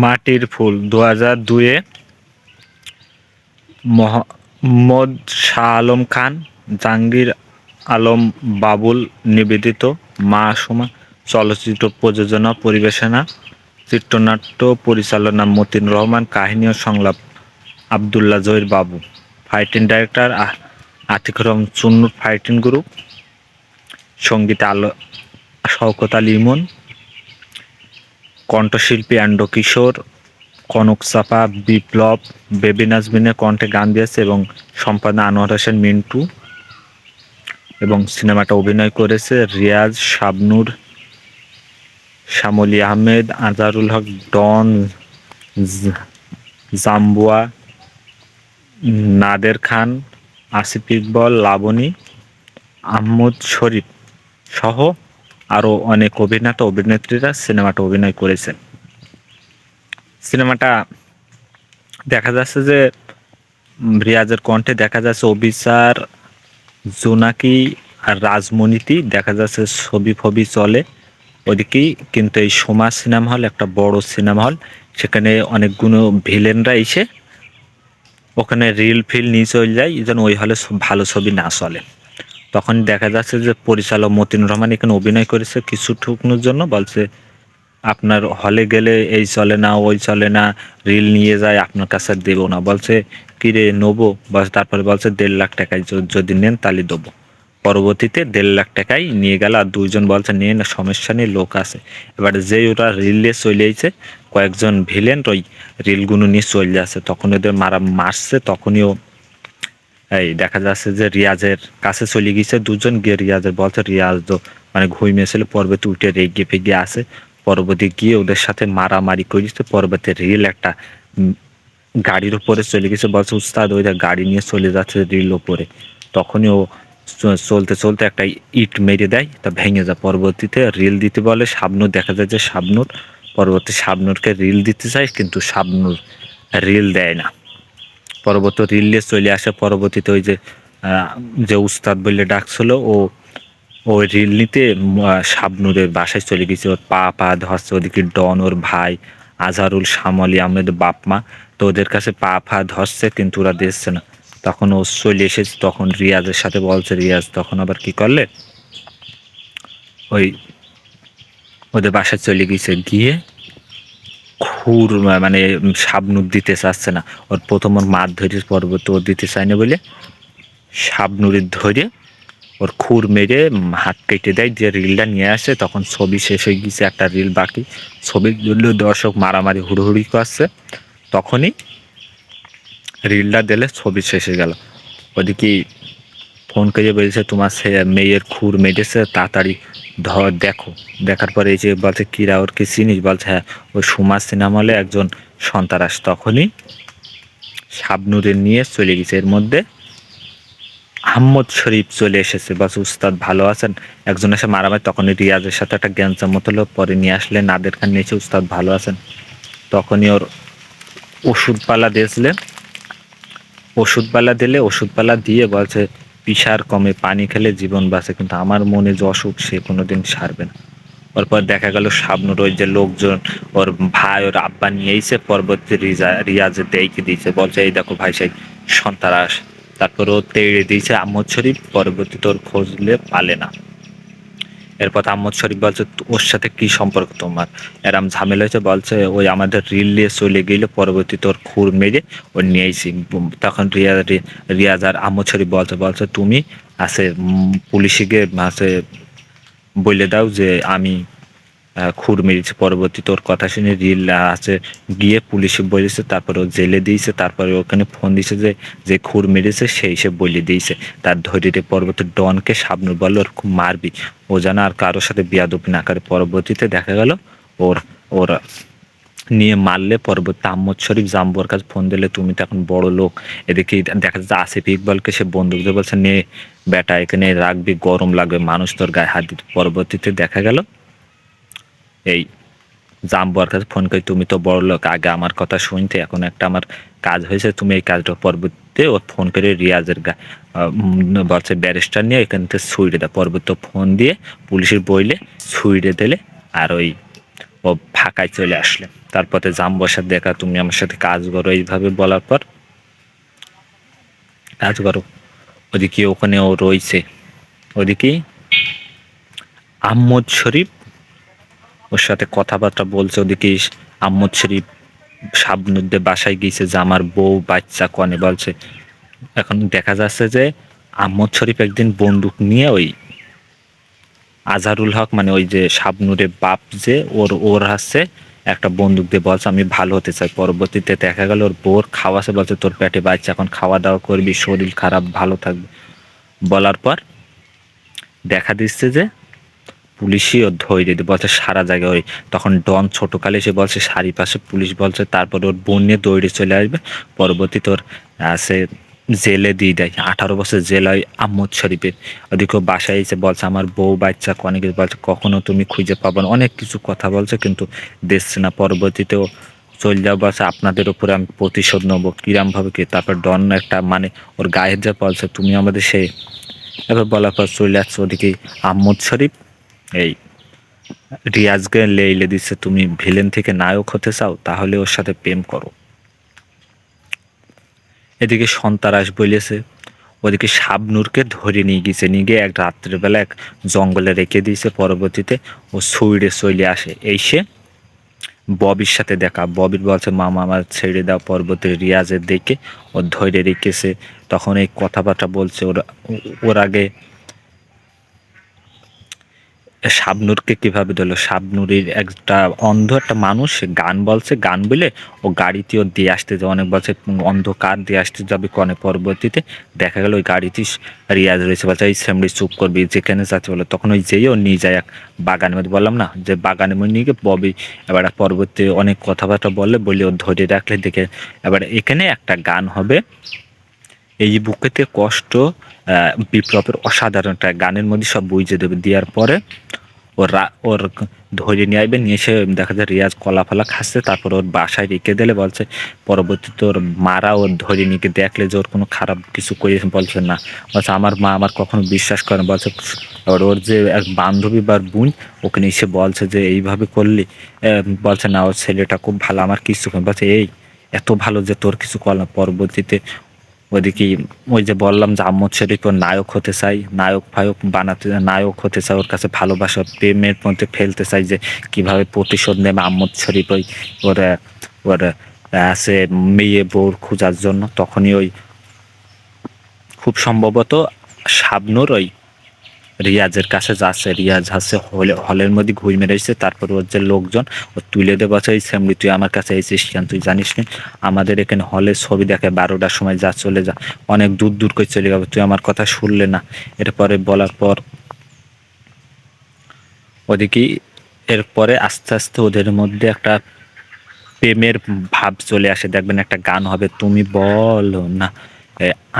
মাটির ফুল। দু হাজার দুয়ে মোহাম্মদ শাহ আলম খান, জাহাঙ্গীর আলম বাবুল নিবেদিত, মা সমা, চলচ্চিত্র প্রযোজনা, পরিবেশনা, চিত্রনাট্য পরিচালনা, মতিন রহমান, কাহিনী ও সংলাপ, আবদুল্লাহ জহির বাবু। ফাইটিং ডাইরেক্টর আতিকুর রহমান চুন্নুর ফাইটিং গ্রুপ সংগীত আলো, শওকত আলী ইমন কণ্ঠশিল্পী অ্যান্ড কিশোর, কনক চাপা, বিপ্লব, বেবি নাজমিনের কণ্ঠে গান দিয়েছে এবং সম্পাদনা আনোয়ার হোসেন মিন্টু এবং সিনেমাটা অভিনয় করেছে রিয়াজ, শাবনুর শ্যামলী আহমেদ, আজারুল হক, ডন জাম্বুয়া, নাদের খান, আসিফ ইকবল, লাবণী, আহমদ শরীফ সহ আরও অনেক অভিনেতা, অভিনেত্রীরা সিনেমাটা অভিনয় করেছেন। সিনেমাটা দেখা যাচ্ছে যে রিয়াজের কণ্ঠে দেখা যাচ্ছে অবিচার জোনাকি আর রাজমণিতি দেখা যাচ্ছে ছবি ফবি চলে ওদিকেই। কিন্তু এই সোমা সিনেমা হল, একটা বড় সিনেমা হল, সেখানে অনেকগুলো ভিলেনরা এসে ওখানে রিল ফিল নিয়ে চলে যায়, যেন ওই হলে ভালো ছবি না চলে। তখন দেখা যাচ্ছে যে পরিচালক মতিন রহমান এখানে অভিনয় করেছে কিছু ঠুকনোর জন্য, বলছে, আপনার হলে গেলে এই চলে না, ওই চলে না, রিল নিয়ে যায়, আপনার কাছে দেবো না। বলছে কিরে নেব? বলছে, তারপরে বলছে, দেড় লাখ টাকায় যদি নেন তাহলে দেবো। পরবর্তীতে দেড় লাখ টাকাই নিয়ে গেল আর দুইজন বলছে নিয়ে না সমস্যা নেই, লোক আছে। এবার যেই ওরা রিলে চলে আইছে, কয়েকজন ভিলেন ওই রিলগুলো নিয়ে চলে যাচ্ছে। তখন ওদের মারা মারছে, তখনই ও এই দেখা যাচ্ছে যে রিয়াজের কাছে চলে গিয়েছে দুজন, গিয়ে রিয়াজের বলছে, রিয়াজ তো মানে ঘুমিয়েছিল পর্বতে উঠে রেগে ফেগে আসে পরবর্তী গিয়ে ওদের সাথে মারামারি করেছে পরবর্তী রিল একটা গাড়ির উপরে চলে গেছে বলছে, উস্তাদ, ওই গাড়ি নিয়ে চলে যাচ্ছে রিল ওপরে তখনই ও চলতে চলতে একটা ইট মেরে দেয়। তা ভেঙে যায়। পরবর্তীতে রিল দিতে বলে, শাবনুর দেখা যায় যে শাবনুর, পরবর্তী শাবনুরকে রিল দিতে চায়, কিন্তু শাবনুর রিল দেয় না। পরবর্তী রিল চলে আসে, পরবর্তীতে ওই যে যে উস্তাদ বললে ডাকছিল, ও ওই রিল নিতে শাবনুরের বাসায় চলে গেছে ওর পা পা ধরছে, ওদিকে ডন, ওর ভাই, আজহারুল শ্যামলী আহমেদ, বাপ মা। তো ওদের কাছে পা ফা ধরছে, কিন্তু ওরা দিচ্ছে না। তখন ও চলে এসেছে, তখন রিয়াজের সাথে বলছে, রিয়াজ, তখন আবার কি করলে? ওই, ওদের বাসায় চলে গিয়েছে। গিয়ে খুর মানে শাবনুর দিতে চাচ্ছে না। ওর প্রথম ওর মাছ ধরে পর্বত ও দিতে চায় না বলে শাবনুরের ধরে ওর খুর মেরে হাত কেটে দেয়। যে রিলটা নিয়ে আসে, তখন ছবি শেষ হয়ে গিয়েছে, একটা রিল বাকি। ছবির জন্য দর্শক মারামারি, হুড়োহুড়ি করছে। তখনই রিলটা দিলে ছবি শেষ হয়ে গেল। ওদিকে ফোন করে বলছে, তোমার সে মেয়ের খুর মেরেছে, তাড়াতাড়ি ধর দেখো, দেখার পরে এই যে বলছে কিরা, ওর কি চিনিস? বলছে হ্যাঁ ওই সুমাস সিনেমা হলে একজন সন্তারাস তখনই শাবনুরের নিয়ে চলে গেছে। এর মধ্যে আহম্মদ শরীফ চলে এসেছে। বাস উস্তাদ ভালো আছেন? একজন এসে মারামারি, তখনই রিয়াজের সাথে একটা জ্ঞানচাম মতো হলো, পরে নিয়ে আসলে নাদের খান নিয়েছে উস্তাদ ভালো আছেন? তখনই ওর ওষুধপালা দিয়েছিলে ওষুধপালা দিলে ওষুধপালা দিয়ে বলছে পিসার কমে পানি খেলে জীবন বাঁচে, কিন্তু আমার মনে যে অসুখ, সে কোনো দিন সারবে না। ওর পর দেখা গেল শাবনুর ওই যে লোকজন, ওর ভাই, ওর আব্বা নিয়ে এসে পরবর্তী রিজা, রিয়াজে দেইকে দিয়েছে। বলছে, এই দেখো ভাই, সেই সন্তারাস তারপর ও তেড়ে দিয়েছে আহমদ শরীফ পরবর্তী তোর খোঁজলে পালে না। এরপর আহমদ শরীফ বলছে ওর সাথে কি সম্পর্ক তোমার? এরম ঝামেলা হয়েছে, বলছে, ওই আমাদের রিল চলে গেলে পরবর্তী তোর খুর মেরে ও নিয়েছি তখন রিয়া রিয়াজ আর আহমদ শরীফ বলছে বলছে, তুমি আছে পুলিশে গিয়ে আছে বলে দাও যে আমি খুর মেরেছে। পরবর্তী তোর কথা শুনে রিল আছে, গিয়ে পুলিশে বলেছে, তারপরে ও জেলে দিয়েছে, তারপরে ওখানে ফোন দিয়েছে যে যে খুর মেরেছে, সেই সে বলে দিয়েছে। তার ধৈর্য পরবর্তী ডনকে সাবনুর বলল ওর খুব মারবি। ও যেন আর কারোর সাথে বিয়াদপি না করে। পরবর্তীতে দেখা গেল, ওর ওর নিয়ে মারলে পরবর্তী আহমদ শরীফ জাম্বুর কাছে ফোন দিলে, তুমি তো এখন বড় লোক। এদিকে দেখা যাচ্ছে আসিফ ইকবালকে সে বন্দুক দিয়ে বলছে, নে বেটা, এখানে রাখবি, গরম লাগবে, মানুষ তোর গায়ে হাত দিতে। পরবর্তীতে দেখা গেল এই জাম্বুয়ার কাছে ফোন করি, তুমি তো বড় লোক, আগে আমার কথা শুনতে, এখন একটা আমার কাজ হয়েছে, তুমি এই কাজটা পরবর্তীতে ও ফোন করে রিয়াজের গা বলছে, ব্যারিস্টার নিয়ে এখান থেকে ছুঁড়ে দেয় পরবর্তী ফোন দিয়ে পুলিশের বইলে ছুঁড়ে দিলে আর ওই, ও ফাঁকায় চলে আসলে। তারপরে জাম বসার দেখা, তুমি আমার সাথে কাজ করো। এইভাবে বলার পর কাজ করো। ওদিকে ওখানে ও রয়েছে। ওদিকে আহমদ শরীফ ওর সাথে কথাবার্তা বলছে, ওদিকে আহমদ শরীফ শাবনুদ্দের বাসায় গিয়েছে যে আমার বউ বাচ্চা কনে বলছে। এখন দেখা যাচ্ছে যে আহমদ শরীফ একদিন বন্দুক নিয়ে ওই আজহারুল হক মানে ওই যে শাবনুরের বাপ যে, ওর ওর হাসছে, একটা বন্দুক দিয়ে বলছে, আমি ভালো হতে চাই। পরবর্তীতে দেখা গেল, ওর বোর খাওয়াছে, বলছে, তোর পেটে বাচ্চা, এখন খাওয়া দাওয়া করবি, শরীর খারাপ, ভালো থাকবে। বলার পর দেখা দিচ্ছে যে পুলিশই ধৈর্য দিয়ে বলছে সারা জায়গায় ওই তখন ডন ছোটকালে এসে বলছে, সারি পাশে পুলিশ বলছে, তারপর ওর বোন নিয়ে দৌড়ে চলে আসবে, পরবর্তী তোর সে জেলে দিয়ে দেয়। আঠারো বছর জেল হয় আহমদ শরীফের। ওদিকে বাসায় এসে বলছে, আমার বউ বাচ্চা, অনেক বলছে, কখনো তুমি খুঁজে পাবো না। অনেক কিছু কথা বলছে, কিন্তু দেখছে না। পরবর্তীতেও চলে যাও বলছে আপনাদের উপরে আমি প্রতিশোধ নেব, কিরামভাবে কি? তারপর ডন একটা মানে ওর গায়ের যা বলছে, তুমি আমাদের সে এবার বলার পর চলে যাচ্ছে ওদিকে আহমদ শরীফ। এই রিয়াজকে লেইলে দিচ্ছে তুমি ভিলেন থেকে নায়ক হতে চাও, তাহলে ওর সাথে প্রেম করো। এদিকে সন্তারাস বলেছে ওদিকে শাবনুরকে ধরে নিয়ে গেছে, নিয়ে গিয়ে এক রাত্রেবেলা এক জঙ্গলে রেখে দিয়েছে, পরবর্তীতে ও সুইডে চলে আসে। এই সে ববির সাথে দেখা, ববির বলছে, মামা, আমার ছেড়ে দাও। পরবর্তী রিয়াজের দেখে ও ধরে রেখেছে। তখন এই কথাবার্তা বলছে, ওরা ওর আগে শাবনুরকে কীভাবে দিল শাবনুরের একটা অন্ধ একটা মানুষ গান বলছে, গান বলে ও গাড়িতেও দিয়ে আসতে যাবে অনেক বলছে অন্ধকার দিয়ে আসতে যাবে কনে পরবর্তীতে। দেখা গেল ওই গাড়িতে রিয়াজ রয়েছে, বলছে, এই সেমরি চুপ করবি, যেখানে যাচ্ছে বলে। তখন ওই যেই ও নিয়ে যায় এক বাগানের মধ্যে, বললাম না, যে বাগানের মধ্যে নিয়ে গিয়ে ববি এবার পরবর্তী অনেক কথাবার্তা বললে বলে ও ধরে রাখলে দেখে। এবার এখানে একটা গান হবে, এই বুকেতে কষ্ট বিপ্লবের অসাধারণ একটা গানের মধ্যে সব বুঝে দেবে। দেওয়ার পরে ওর ওর ধরে নিয়ে আসবে নিয়ে এসে দেখা যায় রিয়াজ কলা ফলা খাচ্ছে, তারপর ওর বাসায় রেখে দিলে বলছে, পরবর্তীতে ওর মারা ওর ধরে নিয়ে দেখলে যে ওর কোনো খারাপ কিছু করে বলছে না। বলছে, আমার মা আমার কখনো বিশ্বাস করে বলছে ওর ওর যে এক বান্ধবী বা বোন ওখানে এসে বলছে যে, এইভাবে করলি। বলছে, না, ওর ছেলেটা খুব ভালো, আমার কিছু বলছে, এই, এত ভালো যে তোর কিছু কর না। পরবর্তীতে ওইদিকে ওই যে বললাম যে আহমদ শরীফ ওর নায়ক হতে চাই, নায়ক ফায়ক বানাতে, নায়ক হতে চাই, ওর কাছে ভালোবাসা, প্রেমের মধ্যে ফেলতে চাই যে কীভাবে প্রতিশোধ নেবে আহমদ শরীফ ওই ওর ওর, আছে মেয়ে বউর খোঁজার জন্য। তখনই ওই খুব সম্ভবত শাবনুর ওই রিয়াজের কাছে যাচ্ছে, রিয়াজ হাসছে হলে হলের মধ্যে ঘুই মেরেছে তারপর ওর যে লোকজন, ও তুলে দেবো এই স্যামলি তুই আমার কাছে এসেছিস কেন? তুই জানিস নি? আমাদের এখানে হলে ছবি দেখে বারোটার সময় যা চলে যা। অনেক দূর দূর করে চলে যাবে, তুই আমার কথা শুনলে না। এরপরে বলার পর ওদিকে এরপরে আস্তে আস্তে ওদের মধ্যে একটা প্রেমের ভাব চলে আসে। দেখবেন একটা গান হবে, তুমি বলো না।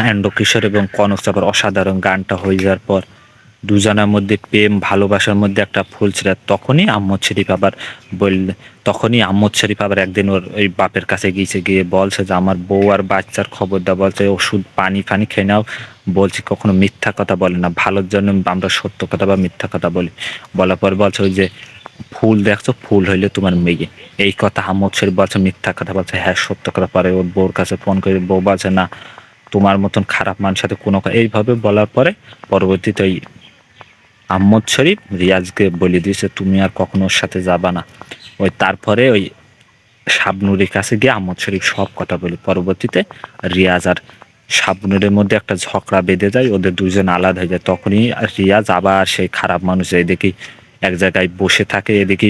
আয়ন্ড কিশোর এবং কনক চাপার অসাধারণ গানটা হয়ে যাওয়ার পর দুজনের মধ্যে প্রেম, ভালোবাসার মধ্যে একটা ফুল ছিল। তখনই আহমদ শরীফ আবার বললে, তখনই আহমদ শরীফ আবার একদিন ওর ওই বাপের কাছে গিয়েছে, গিয়ে বলছে যে, আমার বউ আর বাচ্চার খবর দেওয়া বলছে, ওষুধ, পানি ফানি খেয়ে নাও। বলছি, কখনো মিথ্যা কথা বলে না। ভালোর জন্য আমরা সত্য কথা বা মিথ্যা কথা বলি। বলার পর বলছে, ওই যে ফুল দেখছ, ফুল হইলে তোমার মেয়ে। এই কথা আহমদ শরীফ বলছে, মিথ্যা কথা বলছে। হ্যাঁ সত্য কথা। পরে ওর বউর কাছে ফোন করে বউ বলছে, না, তোমার মতন খারাপ মানুষের সাথে কোনো এইভাবে বলার পরে পরবর্তীতে ওই আহমদ শরীফ রিয়াজকে বলে দিয়েছে, তুমি আর কখনো ওর সাথে যাবা না। ওই তারপরে ওই শাবনুরের কাছে গিয়ে আহমদ শরীফ সব কথা বলি। পরবর্তীতে রিয়াজ আর শাবনুরের মধ্যে একটা ঝগড়া বেঁধে যায়, ওদের দুজন আলাদা হয়ে যায়। তখনই রিয়াজ আবার সেই খারাপ মানুষ এদিকে এক জায়গায় বসে থাকে, এদিকে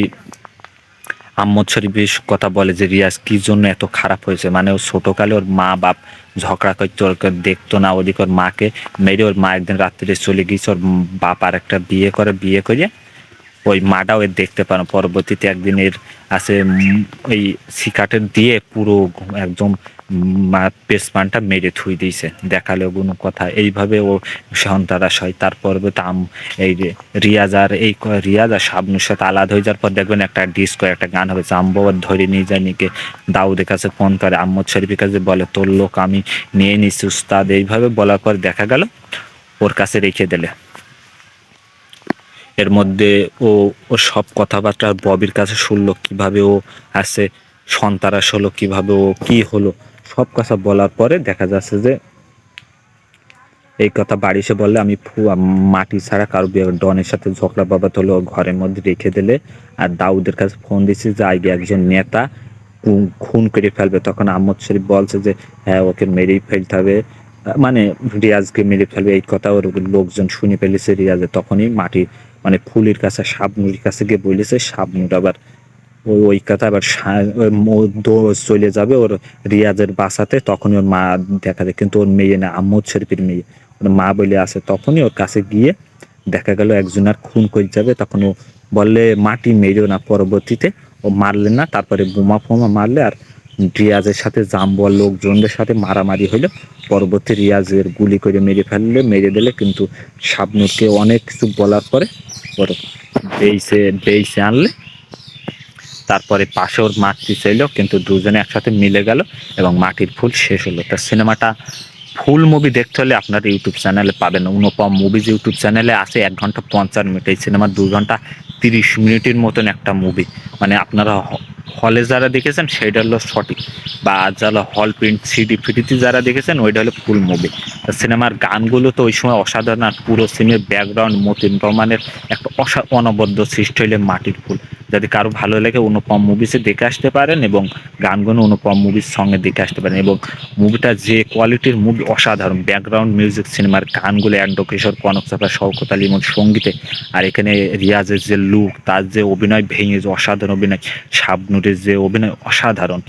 আহমদ শরীফ কথা বলে যে, রিয়াজ, কি জন্য এত খারাপ হয়েছে? মানে ও ছোটকালে ওর মা বাপ ঝগড়া করতে ওর দেখতো না, ওদিকে ওর মাকে মেরে ওর মা একদিন রাত্রিরে চলে গিয়েছে, ওর বাপ আর একটা বিয়ে করে বিয়ে করে ওই মাটাও এর দেখতে পারো পরবর্তীতে একদিনের আছে ওই সিকাটের দিয়ে পুরো একদম পেসমানটা মেরে থুই দিয়েছে। দেখালে কোনো কথা। এইভাবে ও সন্তারাস হয়। তারপর তাম, এই রিয়াজ আর এই রিয়াজ আর শাবনুর সাথে আলাদা হয়ে যাওয়ার পর দেখবেন একটা ডিস্কো একটা গান হবে। আম্বু ধরে নিয়ে যায় নিকে দাউদের কাছে ফোন করে, আহমদ শরীফের কাছে বলে, তোর লোক আমি নিয়ে নিচ্ছি উস্তাদ। এইভাবে বলার পর দেখা গেল, ওর কাছে রেখে দিলে। এর মধ্যে ও ও সব কথাবার্তা ববির কাছে শুনলো, কীভাবে ও আছে সন্তারাস হলো, কীভাবে ও, কি হলো। সব কথা বলার পরে দেখা যাচ্ছে যে এই কথা বাড়ি এসে বললে আমি মাটি ছাড়া কারও ডনের সাথে ঝগড়া বাবাত হলো ঘরের মধ্যে রেখে দিলে। আর দাউদের কাছে ফোন দিছি যে আগে একজন নেতা খুন- খুন করে ফেলবে। তখন আহমদ শরীফ বলছে যে হ্যাঁ ওকে মেরেই ফেলতে হবে। মানে রিয়াজকে মেরে ফেলবে এই কথা ওর লোকজন শুনে ফেলেছে রিয়াজে। তখনই মাটি মানে ফুলের কাছে শাবনুরির কাছে গিয়ে বলেছে, শাবনুর আবার ওই ওই কথা আবার চলে যাবে ওর রিয়াজের বাসাতে, তখনই ওর মা দেখা যায়। কিন্তু ওর মেয়ে না আহমদ শরীফের মেয়ে। ওর মা বলে আছে, তখনই ওর কাছে গিয়ে দেখা গেল একজন আর খুন করে যাবে। তখন ও বললে, মাটি মেরেও না পরবর্তীতে। ও মারলে না, তারপরে বোমা ফোমা মারলে আর রিয়াজের সাথে জাম্বল লোকজনদের সাথে মারামারি হলো। পরবর্তী রিয়াজের গুলি করে মেরে ফেললে, মেরে দিলে। কিন্তু শাবনুরকে অনেক কিছু বলার পরে ওর বেইসে বেইসে আনলে। তারপরে পাশের মাটি চাইল, কিন্তু দুজনে একসাথে মিলে গেল এবং মাটির ফুল শেষ হলো। তা সিনেমাটা ফুল মুভি দেখতে হলে আপনার ইউটিউব চ্যানেলে পাবেন। অনুপম মুভিজ ইউটিউব চ্যানেলে আছে এক ঘণ্টা পঞ্চান্ন মিনিট। এই সিনেমা দু ঘণ্টা তিরিশ মিনিটের মতন একটা মুভি মানে আপনারা হলে যারা দেখেছেন সেটা হলো সঠিক। বা যারা হল প্রিন্ট সিডি ফিডিতে যারা দেখেছেন, ওইটা হলো ফুল মুভি সিনেমার গানগুলো তো ওই সময় অসাধারণ, আর পুরো সিনেমার ব্যাকগ্রাউন্ড মতিন রহমানের একটা অসা, অনবদ্য সৃষ্টি হইলে মাটির ফুল। যদি কারও ভালো লাগে, অনুপম মুভিসে দেখে আসতে পারেন এবং গানগুলো অনুপম মুভির সঙ্গে দেখে আসতে পারেন। এবং মুভিটা যে কোয়ালিটির মুভি অসাধারণ। ব্যাকগ্রাউন্ড মিউজিক সিনেমার গানগুলো অ্যান্ড কিশোর কনক চাপা শওকত আলী সঙ্গীতে আর এখানে রিয়াজের যে লুক, তার যে অভিনয় ভেঙে যে অসাধারণ অভিনয়, শাবনুরের যে অভিনয় অসাধারণ।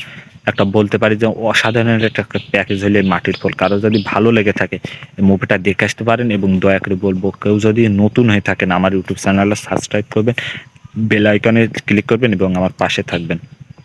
একটা বলতে পারি যে অসাধারণ একটা প্যাকেজ হলে মাটির ফল। কারও যদি ভালো লেগে থাকে মুভিটা দেখে আসতে পারেন এবং দয়া করে বলব, কেউ যদি নতুন হয়ে থাকেন, আমার ইউটিউব চ্যানেলটা সাবস্ক্রাইব করবেন বেল আইকনে ক্লিক করবেন এবং আমার পাশে থাকবেন।